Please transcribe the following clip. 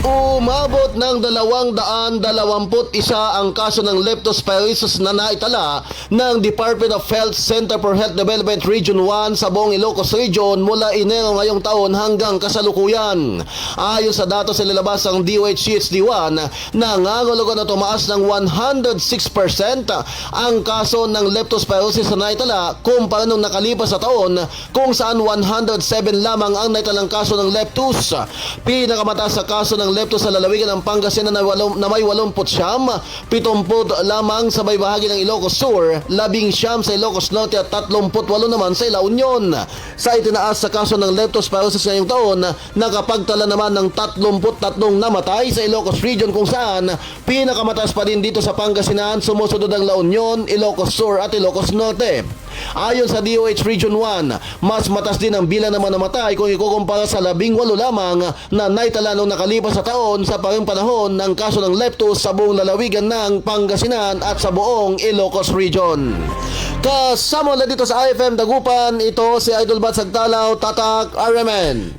Umabot ng dalawang daan dalawamput isa ang kaso ng leptospirosis na naitala ng Department of Health Center for Health Development Region 1 sa buong Ilocos Region mula Enero ngayong taon hanggang kasalukuyan. Ayon sa datos sa nilabas ng DOH-CHD1, nangangulugan na tumaas ng 106% ang kaso ng leptospirosis na naitala kumpara nung nakalipas sa taon kung saan 107 lamang ang naitalang kaso ng leptus. Pinakamataas sa kaso ng leptus sa lalawigan ng Pangasinan na, walong, na may 80 siyam, 70 lamang sa may ng Ilocos Sur, 11 siyam sa Ilocos Norte at 38 naman sa La Union. Sa itinaas sa kaso ng leptospirosis ngayong taon, nakapagtala naman ng 33 namatay sa Ilocos Region kung saan pinakamataas pa din dito sa Pangasinan, sumusunod ang La Union, Ilocos Sur at Ilocos Norte. Ayon sa DOH Region 1, mas matas din ang bilang naman namatay kung ikukumpara sa labing walo lamang na naitala nung nakalipas sa taon sa parang panahon ng kaso ng leptus sa buong lalawigan ng Pangasinan at sa buong Ilocos Region. Kasama na dito sa IFM Dagupan, ito si Idol Bat Sagtalaw, Tatak RMN.